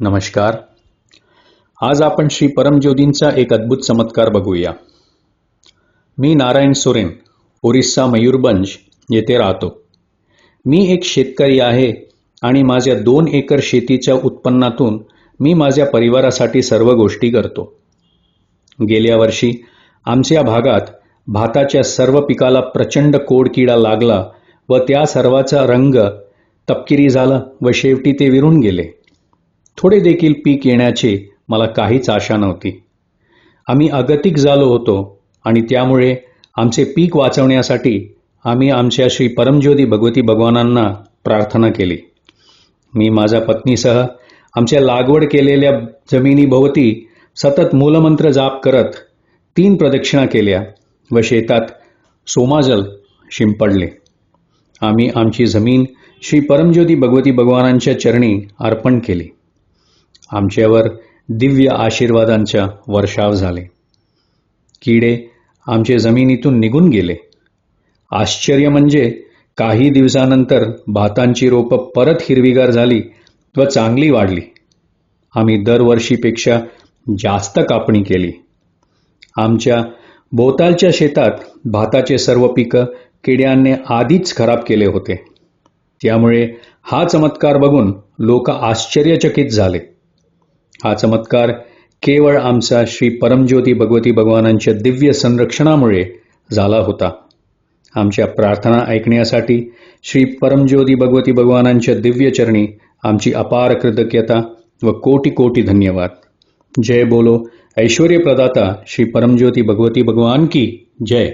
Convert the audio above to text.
नमस्कार. आज आपण श्री परमज्योतींचा एक अद्भुत चमत्कार बघूया. मी नारायण सोरेन ओरिस्सा मयूरभंज येथे राहतो. मी एक शेतकरी आहे आणि माझ्या दोन एकर शेतीच्या उत्पन्नातून मी माझ्या परिवारासाठी सर्व गोष्टी करतो. गेल्या वर्षी आमच्या भागात भाताच्या सर्व पिकाला प्रचंड कोडकिडा लागला व त्या सर्वाचा रंग तपकिरी झाला व शेवटी ते विरून गेले. थोडे देखील पीक येण्याची मला काहीच आशा नव्हती. आम्ही अगतिक झालो होतो आणि त्यामुळे आमचे पीक वाचवण्यासाठी आम्ही आमच्या श्री परमज्योती भगवती भगवानांना प्रार्थना केली. मी माझ्या पत्नीसह आमच्या लागवड केलेल्या जमिनीभोवती सतत मूलमंत्र जाप करत तीन प्रदक्षिणा केल्या व शेतात सोमाजल शिंपडले. आम्ही आमची जमीन श्री परमज्योती भगवती भगवानांच्या चरणी अर्पण केली. आमच्यावर दिव्य आशीर्वादांचा वर्षाव झाले. किडे आमचे जमिनीतून निघून गेले. आश्चर्य म्हणजे काही दिवसानंतर भातांची रोपं परत हिरवीगार झाली व चांगली वाढली. आम्ही दरवर्षीपेक्षा जास्त कापणी केली. आमच्या भोवतालच्या शेतात भाताचे सर्व पिकं किड्यांनी आधीच खराब केले होते. त्यामुळे हा चमत्कार बघून लोक आश्चर्यचकित झाले. हा चमत्कार केवळ आमचा श्री परमज्योती भगवती भगवानांच्या दिव्य संरक्षणामुळे झाला होता. आमच्या प्रार्थना ऐकण्यासाठी श्री परमज्योती भगवती भगवानांच्या दिव्य चरणी आमची अपार कृतज्ञता व कोटी कोटी धन्यवाद. जय बोलो ऐश्वर्य प्रदाता श्री परमज्योती भगवती भगवान की जय.